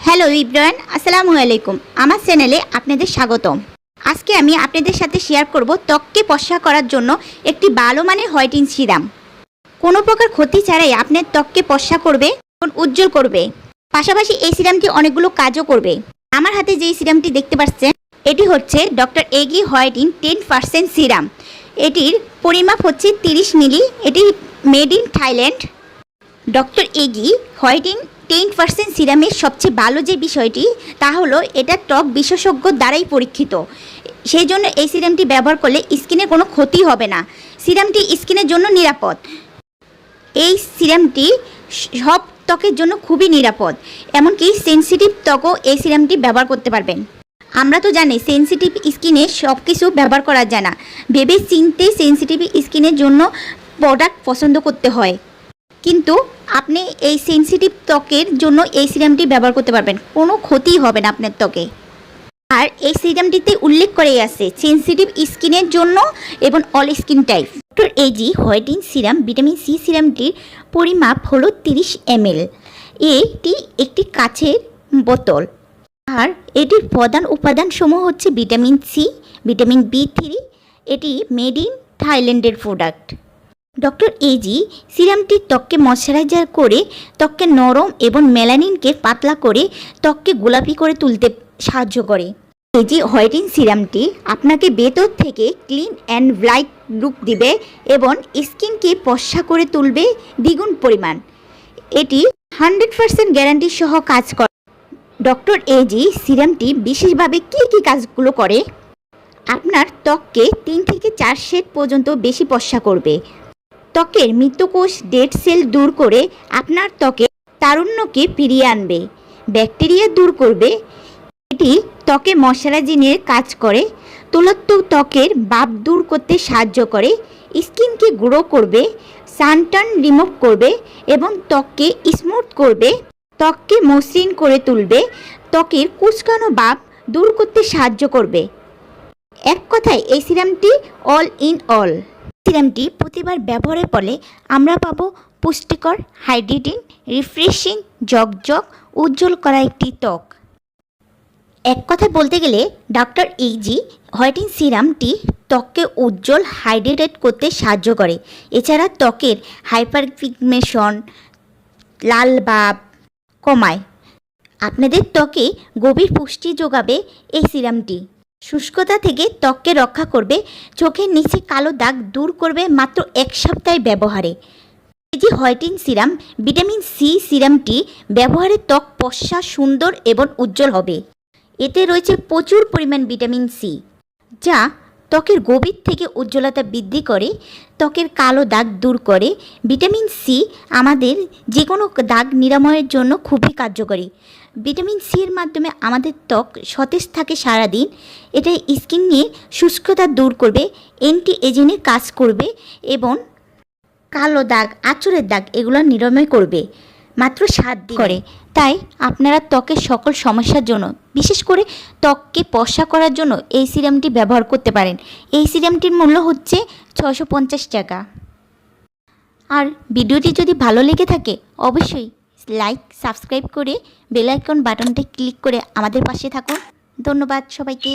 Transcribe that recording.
Hello Ibrahim আসসালামু আলাইকুম। আমার চ্যানেলে আপনাদের স্বাগতম। আজকে আমি আপনাদের সাথে শেয়ার করব ত্বককে পশা করার জন্য একটি ভালো মানের হোয়াইটিং সিরাম। কোনো প্রকার ক্ষতি ছাড়াই আপনার ত্বককে পশা করবে, এবং উজ্জ্বল করবে। পাশাপাশি এই সিরামটি অনেকগুলো কাজও করবে। আমার হাতে যেই সিরামটি দেখতে পাচ্ছেন, এটি হচ্ছে ডক্টর এগি হোয়াইটিন টেন পার্সেন্ট সিরাম। এটির পরিমাপ হচ্ছে তিরিশ মিলি, এটি মেড ইন থাইল্যান্ড। ডক্টর এগি হোয়াইটিং টেন পার্সেন্ট সিরামের সবচেয়ে ভালো যে বিষয়টি, তা হলো এটা ত্বক বিশেষজ্ঞ দ্বারাই পরীক্ষিত। সেই জন্য এই সিরামটি ব্যবহার করলে স্কিনের কোনো ক্ষতি হবে না। সিরামটি স্কিনের জন্য নিরাপদ। এই সিরামটি সব ত্বকের জন্য খুবই নিরাপদ, এমনকি সেনসিটিভ ত্বকও এই সিরামটি ব্যবহার করতে পারবেন। আমরা তো জানি সেনসিটিভ স্কিনে সব কিছু ব্যবহার করা যায় না। ভেবে চিনতে সেনসিটিভ স্কিনের জন্য প্রোডাক্ট পছন্দ করতে হয়। কিন্তু আপনি এই সেনসিটিভ ত্বকের জন্য এই সিরামটি ব্যবহার করতে পারবেন। কোনো ক্ষতি হবে না আপনার ত্বকে। আর এই সিরামটিতে উল্লেখ করে আছে সেনসিটিভ স্কিনের জন্য এবং অল স্কিন টাইপ ডক্টর এজি হোয়াইটিং সিরাম ভিটামিন সি সিরামটির পরিমাপ হলো তিরিশ এমএল। এটি একটি কাছের বোতল। আর এটির প্রধান উপাদানসমূহ হচ্ছে vitamin C vitamin B three এটি মেড ইন থাইল্যান্ডের প্রোডাক্ট ডক্টর এজি সিরামটি ত্বককে ময়শ্চারাইজার করে ত্বককে নরম এবং মেলানিনকে পাতলা করে ত্বককে গোলাপি করে তুলতে সাহায্য করে। এজি হোয়াইটিং সিরামটি আপনাকে ভেতর থেকে ক্লিন অ্যান্ড ব্রাইট লুক দিবে এবং স্কিনকে পশা করে তুলবে দ্বিগুণ পরিমাণ। এটি হান্ড্রেড পার্সেন্ট গ্যারান্টি সহ কাজ করে। ডক্টর এজি সিরামটি বিশেষভাবে কী কী কাজগুলো করে? আপনার ত্বককে তিন থেকে চার শেড পর্যন্ত বেশি পশা করবে। ত্বকের মৃতকোষ ডেড সেল দূর করে আপনার ত্বকে তারুণ্যকে ফিরিয়ে আনবে, ব্যাকটেরিয়া দূর করবে। এটি ত্বকে ময়শ্চারাইজিংয়ের কাজ করে তোলাত্মক ত্বকের বাপ দূর করতে সাহায্য করে, স্কিনকে গ্রো করবে, সানটার্ন রিমুভ করবে এবং ত্বককে স্মুথ করবে, ত্বককে মসৃণ করে তুলবে, ত্বকের কুচকানো বাপ দূর করতে সাহায্য করবে। এক কথায় এই সিরামটি অল ইন অল। সিরামটি প্রতিবার ব্যবহারের ফলে আমরা পাবো পুষ্টিকর, হাইড্রেটিং, রিফ্রেশিং, জগজগ, উজ্জ্বল করা একটি ত্বক। এক কথায় বলতে গেলে ডক্টর ইজি হোয়াইটিং সিরামটি ত্বককে উজ্জ্বল, হাইড্রেটেড করতে সাহায্য করে। এছাড়া ত্বকের হাইপার পিগমেশন লাল ভাব কমায়। আপনাদের ত্বকে গভীর পুষ্টি যোগাবে এই সিরামটি। শুষ্কতা থেকে ত্বককে রক্ষা করবে, চোখের নিচে কালো দাগ দূর করবে মাত্র এক সপ্তাহে ব্যবহারে। এই যে হোয়াইটিং সিরাম, ভিটামিন সি সিরামটি ব্যবহারে ত্বক পশা সুন্দর এবং উজ্জ্বল হবে। এতে রয়েছে প্রচুর পরিমাণ ভিটামিন সি, যা ত্বকের গভীর থেকে উজ্জ্বলতা বৃদ্ধি করে, ত্বকের কালো দাগ দূর করে। ভিটামিন সি আমাদের যে কোনো দাগ নিরাময়ের জন্য খুবই কার্যকরী। ভিটামিন সি এর মাধ্যমে আমাদের ত্বক সতেজ থাকে সারাদিন। এটা স্কিন নিয়ে শুষ্কতা দূর করবে অ্যান্টি এজিংয়ের কাজ করবে এবং কালো দাগ আঁচড়ের দাগ এগুলো নিরাময় করবে। মাত্র সাত দিন। করে। তাই আপনারা ত্বকের সকল সমস্যার জন্য, বিশেষ করে ত্বককে পশা করার জন্য এই সিরামটি ব্যবহার করতে পারেন। এই সিরামটির মূল্য হচ্ছে ছশো টাকা। আর ভিডিওটি যদি ভালো লেগে থাকে, অবশ্যই লাইক, সাবস্ক্রাইব করে বেল আইকন বাটনটি ক্লিক করে আমাদের পাশে থাকুন। ধন্যবাদ সবাইকে।